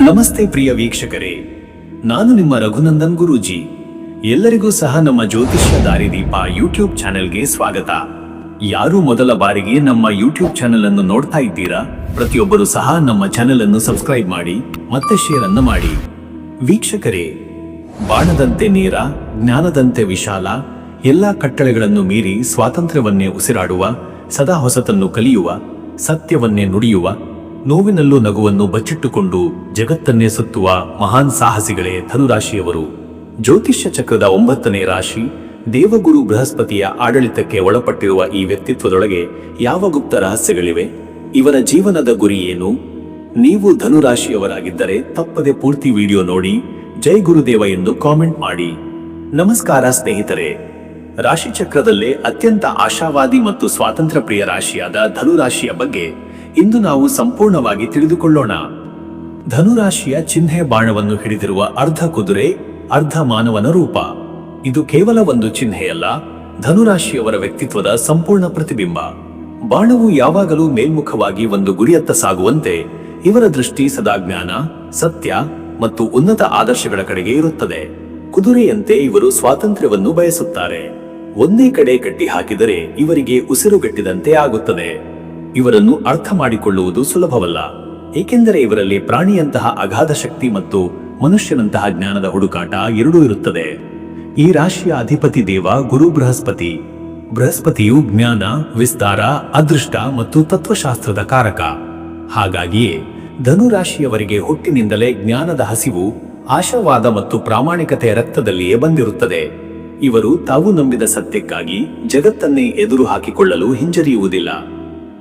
ನಮಸ್ತೆ ಪ್ರಿಯ ವೀಕ್ಷಕರೇ. ನಾನು ನಿಮ್ಮ ರಘುನಂದನ್ ಗುರೂಜಿ. ಎಲ್ಲರಿಗೂ ಸಹ ನಮ್ಮ ಜ್ಯೋತಿಷ್ಯ ದಾರಿದೀಪ ಯೂಟ್ಯೂಬ್ ಚಾನೆಲ್ಗೆ ಸ್ವಾಗತ. ಯಾರು ಮೊದಲ ಬಾರಿಗೆ ನಮ್ಮ ಯೂಟ್ಯೂಬ್ ಚಾನೆಲ್ ಅನ್ನು ನೋಡ್ತಾ ಇದ್ದೀರಾ? ಪ್ರತಿಯೊಬ್ಬರು ಸಹ ನಮ್ಮ ಚಾನೆಲ್ ಅನ್ನು ಸಬ್ಸ್ಕ್ರೈಬ್ ಮಾಡಿ, ಮತ್ತೆ ಶೇರ್ ಅನ್ನು ಮಾಡಿ. ವೀಕ್ಷಕರೇ, ಬಾಣದಂತೆ ನೇರ, ಜ್ಞಾನದಂತೆ ವಿಶಾಲ, ಎಲ್ಲ ಕಟ್ಟಳೆಗಳನ್ನು ಮೀರಿ ಸ್ವಾತಂತ್ರ್ಯವನ್ನೇ ಉಸಿರಾಡುವ, ಸದಾ ಹೊಸತನ್ನು ಕಲಿಯುವ, ಸತ್ಯವನ್ನೇ ನುಡಿಯುವ ನೋವಿನಲ್ಲೂ ನಗುವನ್ನು ಬಚ್ಚಿಟ್ಟುಕೊಂಡು ಜಗತ್ತನ್ನೇ ಸುತ್ತುವ ಮಹಾನ್ ಸಾಹಸಿಗಳೇ ಧನುರಾಶಿಯವರು. ಜ್ಯೋತಿಷ್ಯ ಚಕ್ರದ ಒಂಬತ್ತನೇ ರಾಶಿ, ದೇವಗುರು ಬೃಹಸ್ಪತಿಯ ಆಡಳಿತಕ್ಕೆ ಒಳಪಟ್ಟಿರುವ ಈ ವ್ಯಕ್ತಿತ್ವದೊಳಗೆ ಯಾವ ಗುಪ್ತ ರಹಸ್ಯಗಳಿವೆ? ಇವರ ಜೀವನದ ಗುರಿ ಏನು? ನೀವು ಧನುರಾಶಿಯವರಾಗಿದ್ದರೆ ತಪ್ಪದೆ ಪೂರ್ತಿ ವಿಡಿಯೋ ನೋಡಿ, ಜೈ ಗುರುದೇವ ಎಂದು ಕಾಮೆಂಟ್ ಮಾಡಿ. ನಮಸ್ಕಾರ ಸ್ನೇಹಿತರೆ. ರಾಶಿಚಕ್ರದಲ್ಲೇ ಅತ್ಯಂತ ಆಶಾವಾದಿ ಮತ್ತು ಸ್ವಾತಂತ್ರ್ಯ ಪ್ರಿಯ ರಾಶಿಯಾದ ಧನುರಾಶಿಯ ಬಗ್ಗೆ ಇಂದು ನಾವು ಸಂಪೂರ್ಣವಾಗಿ ತಿಳಿದುಕೊಳ್ಳೋಣ. ಧನುರಾಶಿಯ ಚಿಹ್ನೆ ಬಾಣವನ್ನು ಹಿಡಿದಿರುವ ಅರ್ಧ ಕುದುರೆ, ಅರ್ಧ ಮಾನವನ ರೂಪ. ಇದು ಕೇವಲ ಒಂದು ಚಿಹ್ನೆಯಲ್ಲ, ಧನುರಾಶಿಯವರ ವ್ಯಕ್ತಿತ್ವದ ಸಂಪೂರ್ಣ ಪ್ರತಿಬಿಂಬ. ಬಾಣವು ಯಾವಾಗಲೂ ಮೇಲ್ಮುಖವಾಗಿ ಒಂದು ಗುರಿಯತ್ತ ಸಾಗುವಂತೆ, ಇವರ ದೃಷ್ಟಿ ಸದಾ ಜ್ಞಾನ, ಸತ್ಯ ಮತ್ತು ಉನ್ನತ ಆದರ್ಶಗಳ ಕಡೆಗೆ ಇರುತ್ತದೆ. ಕುದುರೆಯಂತೆ ಇವರು ಸ್ವಾತಂತ್ರ್ಯವನ್ನು ಬಯಸುತ್ತಾರೆ. ಒಂದೇ ಕಡೆ ಕಟ್ಟಿ ಹಾಕಿದರೆ ಇವರಿಗೆ ಉಸಿರುಗಟ್ಟಿದಂತೆ ಆಗುತ್ತದೆ. ಇವರನ್ನು ಅರ್ಥ ಮಾಡಿಕೊಳ್ಳುವುದು ಸುಲಭವಲ್ಲ. ಏಕೆಂದರೆ ಇವರಲ್ಲಿ ಪ್ರಾಣಿಯಂತಹ ಅಗಾಧ ಶಕ್ತಿ ಮತ್ತು ಮನುಷ್ಯನಂತಹ ಜ್ಞಾನದ ಹುಡುಕಾಟ ಎರಡೂ ಇರುತ್ತದೆ. ಈ ರಾಶಿಯ ಅಧಿಪತಿ ದೇವ ಗುರು ಬೃಹಸ್ಪತಿ. ಬೃಹಸ್ಪತಿಯು ಜ್ಞಾನ, ವಿಸ್ತಾರ, ಅದೃಷ್ಟ ಮತ್ತು ತತ್ವಶಾಸ್ತ್ರದ ಕಾರಕ. ಹಾಗಾಗಿಯೇ ಧನುರಾಶಿಯವರಿಗೆ ಹುಟ್ಟಿನಿಂದಲೇ ಜ್ಞಾನದ ಹಸಿವು, ಆಶಾವಾದ ಮತ್ತು ಪ್ರಾಮಾಣಿಕತೆಯ ರಕ್ತದಲ್ಲಿಯೇ ಬಂದಿರುತ್ತದೆ. ಇವರು ತಾವು ನಂಬಿದ ಸತ್ಯಕ್ಕಾಗಿ ಜಗತ್ತನ್ನೇ ಎದುರು ಹಾಕಿಕೊಳ್ಳಲು ಹಿಂಜರಿಯುವುದಿಲ್ಲ.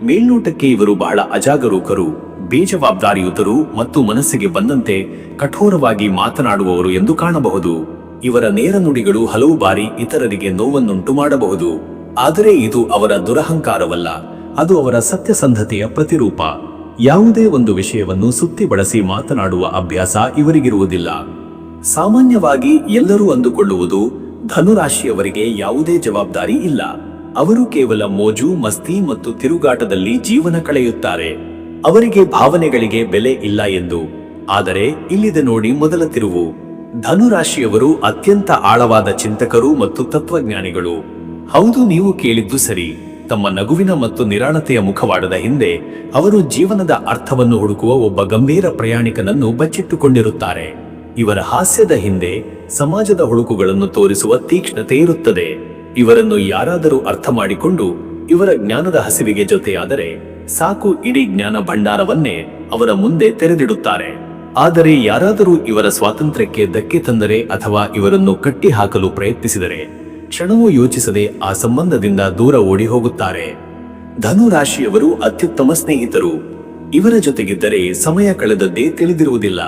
ಮೇಲ್ನೋಟಕ್ಕೆ ಇವರು ಬಹಳ ಅಜಾಗರೂಕರು, ಬೇಜವಾಬ್ದಾರಿಯುತರು ಮತ್ತು ಮನಸ್ಸಿಗೆ ಬಂದಂತೆ ಕಠೋರವಾಗಿ ಮಾತನಾಡುವವರು ಎಂದು ಕಾಣಬಹುದು. ಇವರ ನೇರ ನುಡಿಗಳು ಹಲವು ಬಾರಿ ಇತರರಿಗೆ ನೋವನ್ನುಂಟು ಮಾಡಬಹುದು. ಆದರೆ ಇದು ಅವರ ದುರಹಂಕಾರವಲ್ಲ, ಅದು ಅವರ ಸತ್ಯಸಂಧತೆಯ ಪ್ರತಿರೂಪ. ಯಾವುದೇ ಒಂದು ವಿಷಯವನ್ನು ಸುತ್ತಿ ಬಳಸಿ ಮಾತನಾಡುವ ಅಭ್ಯಾಸ ಇವರಿಗಿರುವುದಿಲ್ಲ. ಸಾಮಾನ್ಯವಾಗಿ ಎಲ್ಲರೂ ಅಂದುಕೊಳ್ಳುವುದು ಧನುರಾಶಿಯವರಿಗೆ ಯಾವುದೇ ಜವಾಬ್ದಾರಿ ಇಲ್ಲ. ಅವರು ಕೇವಲ ಮೋಜು, ಮಸ್ತಿ ಮತ್ತು ತಿರುಗಾಟದಲ್ಲಿ ಜೀವನ ಕಳೆಯುತ್ತಾರೆ. ಅವರಿಗೆ ಭಾವನೆಗಳಿಗೆ ಬೆಲೆ ಇಲ್ಲ ಎಂದು. ಆದರೆ ಇಲ್ಲಿದ ನೋಡಿ ಮೊದಲ ತಿರುವು. ಧನುರಾಶಿಯವರು ಅತ್ಯಂತ ಆಳವಾದ ಚಿಂತಕರು ಮತ್ತು ತತ್ವಜ್ಞಾನಿಗಳು. ಹೌದು, ನೀವು ಕೇಳಿದ್ದು ಸರಿ. ತಮ್ಮ ನಗುವಿನ ಮತ್ತು ನಿರಾಳತೆಯ ಮುಖವಾಡದ ಹಿಂದೆ ಅವರು ಜೀವನದ ಅರ್ಥವನ್ನು ಹುಡುಕುವ ಒಬ್ಬ ಗಂಭೀರ ಪ್ರಯಾಣಿಕನನ್ನು ಬಚ್ಚಿಟ್ಟುಕೊಂಡಿರುತ್ತಾರೆ. ಇವರ ಹಾಸ್ಯದ ಹಿಂದೆ ಸಮಾಜದ ಹುಳುಕುಗಳನ್ನು ತೋರಿಸುವ ತೀಕ್ಷ್ಣತೆ ಇರುತ್ತದೆ. ಇವರನ್ನು ಯಾರಾದರೂ ಅರ್ಥ ಮಾಡಿಕೊಂಡು ಇವರ ಜ್ಞಾನದ ಹಸಿವಿಗೆ ಜೊತೆಯಾದರೆ ಸಾಕು ಇಡೀ ಜ್ಞಾನ ಭಂಡಾರವನ್ನೇ ಅವರ ಮುಂದೆ ತೆರೆದಿಡುತ್ತಾರೆ. ಆದರೆ ಯಾರಾದರೂ ಇವರ ಸ್ವಾತಂತ್ರ್ಯಕ್ಕೆ ಧಕ್ಕೆ ತಂದರೆ ಅಥವಾ ಇವರನ್ನು ಕಟ್ಟಿಹಾಕಲು ಪ್ರಯತ್ನಿಸಿದರೆ ಕ್ಷಣವೂ ಯೋಚಿಸದೆ ಆ ಸಂಬಂಧದಿಂದ ದೂರ ಓಡಿ ಹೋಗುತ್ತಾರೆ ಧನು ರಾಶಿಯವರು ಅತ್ಯುತ್ತಮ ಸ್ನೇಹಿತರು. ಇವರ ಜೊತೆಗಿದ್ದರೆ ಸಮಯ ಕಳೆದದ್ದೇ ತಿಳಿದಿರುವುದಿಲ್ಲ.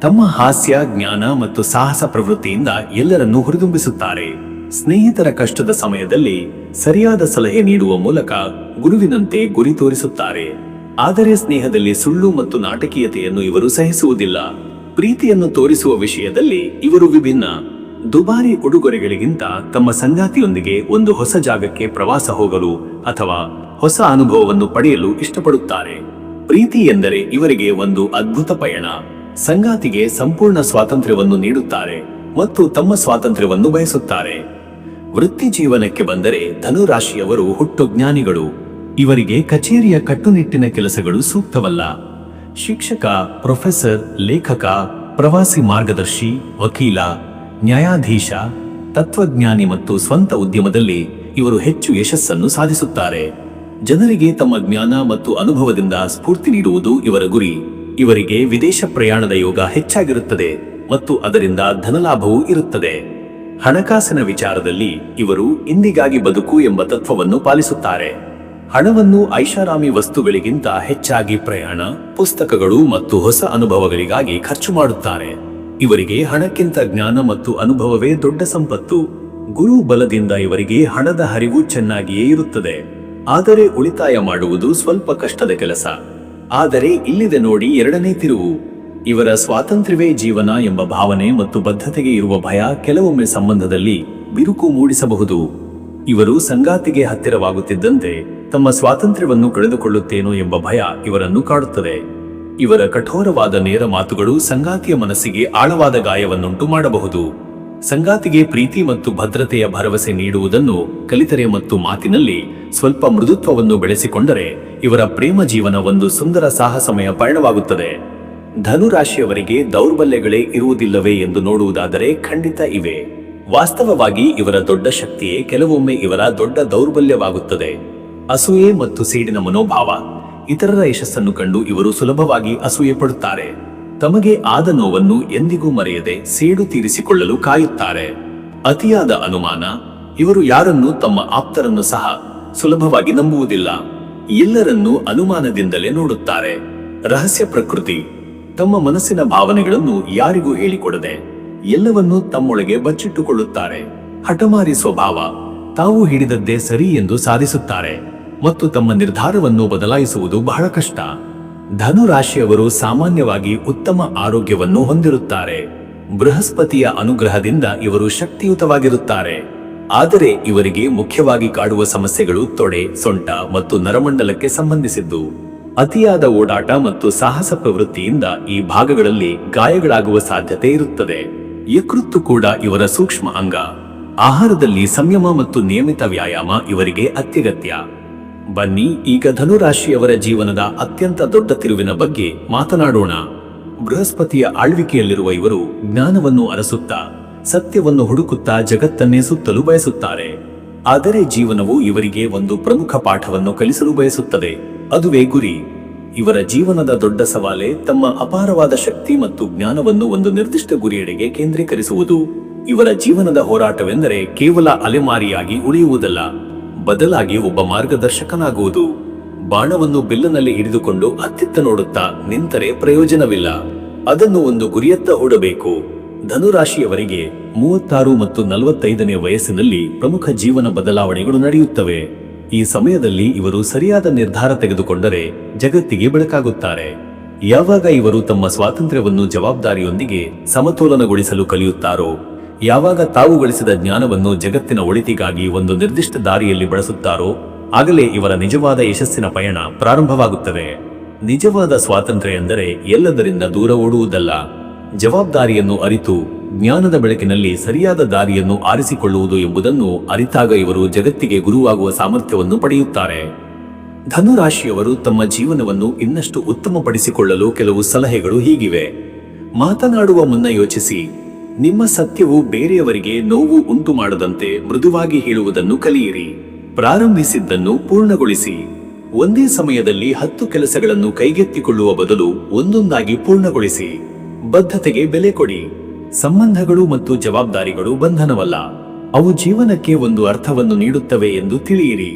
ತಮ್ಮ ಹಾಸ್ಯ, ಜ್ಞಾನ ಮತ್ತು ಸಾಹಸ ಪ್ರವೃತ್ತಿಯಿಂದ ಎಲ್ಲರನ್ನೂ ಹುರಿದುಂಬಿಸುತ್ತಾರೆ. ಸ್ನೇಹಿತರ ಕಷ್ಟದ ಸಮಯದಲ್ಲಿ ಸರಿಯಾದ ಸಲಹೆ ನೀಡುವ ಮೂಲಕ ಗುರುವಿನಂತೆ ಗುರಿ ತೋರಿಸುತ್ತಾರೆ. ಆದರೆ ಸ್ನೇಹದಲ್ಲಿ ಸುಳ್ಳು ಮತ್ತು ನಾಟಕೀಯತೆಯನ್ನು ಇವರು ಸಹಿಸುವುದಿಲ್ಲ. ಪ್ರೀತಿಯನ್ನು ತೋರಿಸುವ ವಿಷಯದಲ್ಲಿ ಇವರು ವಿಭಿನ್ನ. ದುಬಾರಿ ಉಡುಗೊರೆಗಳಿಗಿಂತ ತಮ್ಮ ಸಂಗಾತಿಯೊಂದಿಗೆ ಒಂದು ಹೊಸ ಜಾಗಕ್ಕೆ ಪ್ರವಾಸ ಹೋಗಲು ಅಥವಾ ಹೊಸ ಅನುಭವವನ್ನು ಪಡೆಯಲು ಇಷ್ಟಪಡುತ್ತಾರೆ. ಪ್ರೀತಿ ಎಂದರೆ ಇವರಿಗೆ ಒಂದು ಅದ್ಭುತ ಪಯಣ. ಸಂಗಾತಿಗೆ ಸಂಪೂರ್ಣ ಸ್ವಾತಂತ್ರ್ಯವನ್ನು ನೀಡುತ್ತಾರೆ ಮತ್ತು ತಮ್ಮ ಸ್ವಾತಂತ್ರ್ಯವನ್ನು ಬಯಸುತ್ತಾರೆ. ವೃತ್ತಿ ಜೀವನಕ್ಕೆ ಬಂದರೆ ಧನುರಾಶಿಯವರು ಹುಟ್ಟು ಜ್ಞಾನಿಗಳು. ಇವರಿಗೆ ಕಚೇರಿಯ ಕಟ್ಟುನಿಟ್ಟಿನ ಕೆಲಸಗಳು ಸೂಕ್ತವಲ್ಲ. ಶಿಕ್ಷಕ, ಪ್ರೊಫೆಸರ್, ಲೇಖಕ, ಪ್ರವಾಸಿ ಮಾರ್ಗದರ್ಶಿ, ವಕೀಲ, ನ್ಯಾಯಾಧೀಶ, ತತ್ವಜ್ಞಾನಿ ಮತ್ತು ಸ್ವಂತ ಉದ್ಯಮದಲ್ಲಿ ಇವರು ಹೆಚ್ಚು ಯಶಸ್ಸನ್ನು ಸಾಧಿಸುತ್ತಾರೆ. ಜನರಿಗೆ ತಮ್ಮ ಜ್ಞಾನ ಮತ್ತು ಅನುಭವದಿಂದ ಸ್ಫೂರ್ತಿ ನೀಡುವುದು ಇವರ ಗುರಿ. ಇವರಿಗೆ ವಿದೇಶ ಪ್ರಯಾಣದ ಯೋಗ ಹೆಚ್ಚಾಗಿರುತ್ತದೆ ಮತ್ತು ಅದರಿಂದ ಧನಲಾಭವೂ ಇರುತ್ತದೆ. ಹಣಕಾಸಿನ ವಿಚಾರದಲ್ಲಿ ಇವರು ಇಂದಿಗಾಗಿ ಬದುಕು ಎಂಬ ತತ್ವವನ್ನು ಪಾಲಿಸುತ್ತಾರೆ. ಹಣವನ್ನು ಐಷಾರಾಮಿ ವಸ್ತುಗಳಿಗಿಂತ ಹೆಚ್ಚಾಗಿ ಪ್ರಯಾಣ, ಪುಸ್ತಕಗಳು ಮತ್ತು ಹೊಸ ಅನುಭವಗಳಿಗಾಗಿ ಖರ್ಚು ಮಾಡುತ್ತಾರೆ. ಇವರಿಗೆ ಹಣಕ್ಕಿಂತ ಜ್ಞಾನ ಮತ್ತು ಅನುಭವವೇ ದೊಡ್ಡ ಸಂಪತ್ತು. ಗುರು ಬಲದಿಂದ ಇವರಿಗೆ ಹಣದ ಹರಿವು ಚೆನ್ನಾಗಿಯೇ ಇರುತ್ತದೆ. ಆದರೆ ಉಳಿತಾಯ ಮಾಡುವುದು ಸ್ವಲ್ಪ ಕಷ್ಟದ ಕೆಲಸ. ಆದರೆ ಇಲ್ಲಿದೆ ನೋಡಿ ಎರಡನೇ ತಿರುವು. ಇವರ ಸ್ವಾತಂತ್ರ್ಯವೇ ಜೀವನ ಎಂಬ ಭಾವನೆ ಮತ್ತು ಬದ್ಧತೆಗೆ ಇರುವ ಭಯ ಕೆಲವೊಮ್ಮೆ ಸಂಬಂಧದಲ್ಲಿ ಬಿರುಕು ಮೂಡಿಸಬಹುದು. ಇವರು ಸಂಗಾತಿಗೆ ಹತ್ತಿರವಾಗುತ್ತಿದ್ದಂತೆ ತಮ್ಮ ಸ್ವಾತಂತ್ರ್ಯವನ್ನು ಕಳೆದುಕೊಳ್ಳುತ್ತೇನೋ ಎಂಬ ಭಯ ಇವರನ್ನು ಕಾಡುತ್ತದೆ. ಇವರ ಕಠೋರವಾದ ನೇರ ಮಾತುಗಳು ಸಂಗಾತಿಯ ಮನಸ್ಸಿಗೆ ಆಳವಾದ ಗಾಯವನ್ನುಂಟು ಮಾಡಬಹುದು. ಸಂಗಾತಿಗೆ ಪ್ರೀತಿ ಮತ್ತು ಭದ್ರತೆಯ ಭರವಸೆ ನೀಡುವುದನ್ನು ಕಲಿತರೆ ಮತ್ತು ಮಾತಿನಲ್ಲಿ ಸ್ವಲ್ಪ ಮೃದುತ್ವವನ್ನು ಬೆಳೆಸಿಕೊಂಡರೆ ಇವರ ಪ್ರೇಮ ಜೀವನ ಒಂದು ಸುಂದರ ಸಾಹಸಮಯ ಪಯಣವಾಗುತ್ತದೆ. ಧನುರಾಶಿಯವರಿಗೆ ದೌರ್ಬಲ್ಯಗಳೇ ಇರುವುದಿಲ್ಲವೇ ಎಂದು ನೋಡುವುದಾದರೆ ಖಂಡಿತ ಇವೆ. ವಾಸ್ತವವಾಗಿ ಇವರ ದೊಡ್ಡ ಶಕ್ತಿಯೇ ಕೆಲವೊಮ್ಮೆ ಇವರ ದೊಡ್ಡ ದೌರ್ಬಲ್ಯವಾಗುತ್ತದೆ. ಅಸೂಯೆ ಮತ್ತು ಸೀಡಿನ ಮನೋಭಾವ. ಇತರರ ಯಶಸ್ಸನ್ನು ಕಂಡು ಇವರು ಸುಲಭವಾಗಿ ಅಸೂಯೆ ಪಡುತ್ತಾರೆ ತಮಗೆ ಆದ ನೋವನ್ನು ಎಂದಿಗೂ ಮರೆಯದೆ ಸೇಡು ತೀರಿಸಿಕೊಳ್ಳಲು ಕಾಯುತ್ತಾರೆ. ಅತಿಯಾದ ಅನುಮಾನ. ಇವರು ಯಾರನ್ನೂ ತಮ್ಮ ಆಪ್ತರನ್ನು ಸಹ ಸುಲಭವಾಗಿ ನಂಬುವುದಿಲ್ಲ. ಎಲ್ಲರನ್ನೂ ಅನುಮಾನದಿಂದಲೇ ನೋಡುತ್ತಾರೆ. ರಹಸ್ಯ ಪ್ರಕೃತಿ. ತಮ್ಮ ಮನಸ್ಸಿನ ಭಾವನೆಗಳನ್ನು ಯಾರಿಗೂ ಹೇಳಿಕೊಡದೆ ಎಲ್ಲವನ್ನೂ ತಮ್ಮೊಳಗೆ ಬಚ್ಚಿಟ್ಟುಕೊಳ್ಳುತ್ತಾರೆ. ಹಠಮಾರಿ ಸ್ವಭಾವ, ತಾವು ಹಿಡಿದದ್ದೇ ಸರಿ ಎಂದು ಸಾಧಿಸುತ್ತಾರೆ ಮತ್ತು ತಮ್ಮ ನಿರ್ಧಾರವನ್ನು ಬದಲಾಯಿಸುವುದು ಬಹಳ ಕಷ್ಟ. ಧನುರಾಶಿಯವರು ಸಾಮಾನ್ಯವಾಗಿ ಉತ್ತಮ ಆರೋಗ್ಯವನ್ನು ಹೊಂದಿರುತ್ತಾರೆ. ಬೃಹಸ್ಪತಿಯ ಅನುಗ್ರಹದಿಂದ ಇವರು ಶಕ್ತಿಯುತವಾಗಿರುತ್ತಾರೆ. ಆದರೆ ಇವರಿಗೆ ಮುಖ್ಯವಾಗಿ ಕಾಡುವ ಸಮಸ್ಯೆಗಳು ತೊಡೆ, ಸೊಂಟ ಮತ್ತು ನರಮಂಡಲಕ್ಕೆ ಸಂಬಂಧಿಸಿದ್ದು. ಅತಿಯಾದ ಓಡಾಟ ಮತ್ತು ಸಾಹಸ ಪ್ರವೃತ್ತಿಯಿಂದ ಈ ಭಾಗಗಳಲ್ಲಿ ಗಾಯಗಳಾಗುವ ಸಾಧ್ಯತೆ ಇರುತ್ತದೆ. ಯಕೃತ್ತು ಕೂಡ ಇವರ ಸೂಕ್ಷ್ಮ ಅಂಗ. ಆಹಾರದಲ್ಲಿ ಸಂಯಮ ಮತ್ತು ನಿಯಮಿತ ವ್ಯಾಯಾಮ ಇವರಿಗೆ ಅತ್ಯಗತ್ಯ. ಬನ್ನಿ, ಈಗ ಧನುರಾಶಿಯವರ ಜೀವನದ ಅತ್ಯಂತ ದೊಡ್ಡ ತಿರುವಿನ ಬಗ್ಗೆ ಮಾತನಾಡೋಣ. ಬೃಹಸ್ಪತಿಯ ಆಳ್ವಿಕೆಯಲ್ಲಿರುವ ಇವರು ಜ್ಞಾನವನ್ನು ಅರಸುತ್ತಾ, ಸತ್ಯವನ್ನು ಹುಡುಕುತ್ತಾ ಜಗತ್ತನ್ನೇ ಸುತ್ತಲು ಬಯಸುತ್ತಾರೆ. ಆದರೆ ಜೀವನವು ಇವರಿಗೆ ಒಂದು ಪ್ರಮುಖ ಪಾಠವನ್ನು ಕಲಿಸಲು ಬಯಸುತ್ತದೆ. ಅದುವೇ ಗುರಿ. ಇವರ ಜೀವನದ ದೊಡ್ಡ ಸವಾಲೆ ತಮ್ಮ ಅಪಾರವಾದ ಶಕ್ತಿ ಮತ್ತು ಜ್ಞಾನವನ್ನು ಒಂದು ನಿರ್ದಿಷ್ಟ ಗುರಿಯೆಡೆಗೆ ಕೇಂದ್ರೀಕರಿಸುವುದು. ಇವರ ಜೀವನದ ಹೋರಾಟವೆಂದರೆ ಕೇವಲ ಅಲೆಮಾರಿಯಾಗಿ ಉಳಿಯುವುದಲ್ಲ, ಬದಲಾಗಿ ಒಬ್ಬ ಮಾರ್ಗದರ್ಶಕನಾಗುವುದು. ಬಾಣವನ್ನು ಬಿಲ್ಲನಲ್ಲಿ ಹಿಡಿದುಕೊಂಡು ಅತ್ತಿತ್ತ ನೋಡುತ್ತಾ ನಿಂತರೆ ಪ್ರಯೋಜನವಿಲ್ಲ. ಅದನ್ನು ಒಂದು ಗುರಿಯತ್ತ ಹೂಡಬೇಕು. ಧನುರಾಶಿಯವರಿಗೆ ಮೂವತ್ತಾರು ಮತ್ತು ನಲವತ್ತೈದನೇ ವಯಸ್ಸಿನಲ್ಲಿ ಪ್ರಮುಖ ಜೀವನ ಬದಲಾವಣೆಗಳು ನಡೆಯುತ್ತವೆ. ಈ ಸಮಯದಲ್ಲಿ ಇವರು ಸರಿಯಾದ ನಿರ್ಧಾರ ತೆಗೆದುಕೊಂಡರೆ ಜಗತ್ತಿಗೆ ಬೆಳಕಾಗುತ್ತಾರೆ. ಯಾವಾಗ ಇವರು ತಮ್ಮ ಸ್ವಾತಂತ್ರ್ಯವನ್ನು ಜವಾಬ್ದಾರಿಯೊಂದಿಗೆ ಸಮತೋಲನಗೊಳಿಸಲು ಕಲಿಯುತ್ತಾರೋ, ಯಾವಾಗ ತಾವು ಗಳಿಸಿದ ಜ್ಞಾನವನ್ನು ಜಗತ್ತಿನ ಒಳಿತಿಗಾಗಿ ಒಂದು ನಿರ್ದಿಷ್ಟ ದಾರಿಯಲ್ಲಿ ಬಳಸುತ್ತಾರೋ, ಆಗಲೇ ಇವರ ನಿಜವಾದ ಯಶಸ್ಸಿನ ಪಯಣ ಪ್ರಾರಂಭವಾಗುತ್ತದೆ. ನಿಜವಾದ ಸ್ವಾತಂತ್ರ್ಯ ಎಂದರೆ ಎಲ್ಲದರಿಂದ ದೂರ ಓಡುವುದಲ್ಲ. ಜವಾಬ್ದಾರಿಯನ್ನು ಅರಿತು ಜ್ಞಾನದ ಬೆಳಕಿನಲ್ಲಿ ಸರಿಯಾದ ದಾರಿಯನ್ನು ಆರಿಸಿಕೊಳ್ಳುವುದು ಎಂಬುದನ್ನು ಅರಿತಾಗ ಇವರು ಜಗತ್ತಿಗೆ ಗುರುವಾಗುವ ಸಾಮರ್ಥ್ಯವನ್ನು ಪಡೆಯುತ್ತಾರೆ. ಧನುರಾಶಿಯವರು ತಮ್ಮ ಜೀವನವನ್ನು ಇನ್ನಷ್ಟು ಉತ್ತಮಪಡಿಸಿಕೊಳ್ಳಲು ಕೆಲವು ಸಲಹೆಗಳು ಹೀಗಿವೆ. ಮಾತನಾಡುವ ಮುನ್ನ ಯೋಚಿಸಿ, ನಿಮ್ಮ ಸತ್ಯವು ಬೇರೆಯವರಿಗೆ ನೋವು ಉಂಟು ಮಾಡದಂತೆ ಮೃದುವಾಗಿ ಹೇಳುವುದನ್ನು ಕಲಿಯಿರಿ. ಪ್ರಾರಂಭಿಸಿದ್ದನ್ನು ಪೂರ್ಣಗೊಳಿಸಿ. ಒಂದೇ ಸಮಯದಲ್ಲಿ ಹತ್ತು ಕೆಲಸಗಳನ್ನು ಕೈಗೆತ್ತಿಕೊಳ್ಳುವ ಬದಲು ಒಂದೊಂದಾಗಿ ಪೂರ್ಣಗೊಳಿಸಿ. ಬದ್ಧತೆಗೆ ಬೆಲೆ ಕೊಡಿ. ಸಂಬಂಧಗಳು ಮತ್ತು ಜವಾಬ್ದಾರಿಗಳು ಬಂಧನವಲ್ಲ. ಅವು ಜೀವನಕ್ಕೆ ಒಂದು ಅರ್ಥವನ್ನು ನೀಡುತ್ತವೆ ಎಂದು ತಿಳಿಯಿರಿ.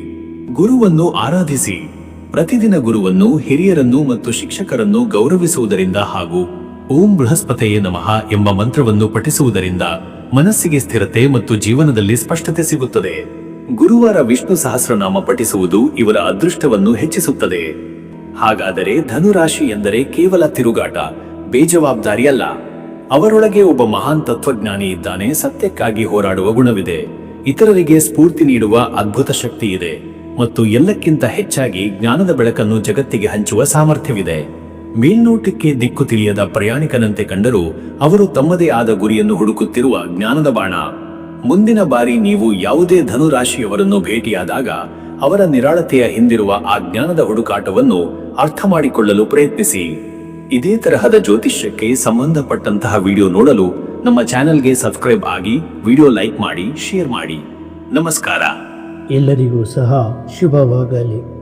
ಗುರುವನ್ನು ಆರಾಧಿಸಿ. ಪ್ರತಿದಿನ ಗುರುವನ್ನು ಹಿರಿಯರನ್ನು ಮತ್ತು ಶಿಕ್ಷಕರನ್ನು ಗೌರವಿಸುವುದರಿಂದ ಹಾಗೂ ಓಂ ಬೃಹಸ್ಪತೆಯೇ ನಮಃ ಎಂಬ ಮಂತ್ರವನ್ನು ಪಠಿಸುವುದರಿಂದ ಮನಸ್ಸಿಗೆ ಸ್ಥಿರತೆ ಮತ್ತು ಜೀವನದಲ್ಲಿ ಸ್ಪಷ್ಟತೆ ಸಿಗುತ್ತದೆ. ಗುರುವಾರ ವಿಷ್ಣು ಸಹಸ್ರನಾಮ ಪಠಿಸುವುದು ಇವರ ಅದೃಷ್ಟವನ್ನು ಹೆಚ್ಚಿಸುತ್ತದೆ. ಹಾಗಾದರೆ ಧನುರಾಶಿ ಎಂದರೆ ಕೇವಲ ತಿರುಗಾಟ, ಬೇಜವಾಬ್ದಾರಿಯಲ್ಲ. ಅವರೊಳಗೆ ಒಬ್ಬ ಮಹಾನ್ ತತ್ವಜ್ಞಾನಿ ಇದ್ದಾನೆ, ಸತ್ಯಕ್ಕಾಗಿ ಹೋರಾಡುವ ಗುಣವಿದೆ. ಇತರರಿಗೆ ಸ್ಫೂರ್ತಿ ನೀಡುವ ಅದ್ಭುತ ಶಕ್ತಿ ಇದೆ ಮತ್ತು ಎಲ್ಲಕ್ಕಿಂತ ಹೆಚ್ಚಾಗಿ ಜ್ಞಾನದ ಬೆಳಕನ್ನು ಜಗತ್ತಿಗೆ ಹಂಚುವ ಸಾಮರ್ಥ್ಯವಿದೆ. ಮೇಲ್ನೋಟಕ್ಕೆ ದಿಕ್ಕು ತಿಳಿಯದ ಪ್ರಯಾಣಿಕನಂತೆ ಕಂಡರೂ ಅವರು ತಮ್ಮದೇ ಆದ ಗುರಿಯನ್ನು ಹುಡುಕುತ್ತಿರುವ ಜ್ಞಾನದ ಬಾಣ. ಮುಂದಿನ ಬಾರಿ ನೀವು ಯಾವುದೇ ಧನುರಾಶಿಯವರನ್ನು ಭೇಟಿಯಾದಾಗ ಅವರ ನಿರಾಳತೆಯ ಹಿಂದಿರುವ ಆ ಜ್ಞಾನದ ಹುಡುಕಾಟವನ್ನು ಅರ್ಥ ಮಾಡಿಕೊಳ್ಳಲು ಪ್ರಯತ್ನಿಸಿ. ಇದೇ ತರಹದ ಜ್ಯೋತಿಷ್ಯಕ್ಕೆ ಸಂಬಂಧಪಟ್ಟಂತಹ ವಿಡಿಯೋ ನೋಡಲು ನಮ್ಮ ಚಾನೆಲ್ಗೆ ಸಬ್ಸ್ಕ್ರೈಬ್ ಆಗಿ ವಿಡಿಯೋ ಲೈಕ್ ಮಾಡಿ, ಶೇರ್ ಮಾಡಿ. ನಮಸ್ಕಾರ. ಎಲ್ಲರಿಗೂ ಸಹ ಶುಭವಾಗಲಿ.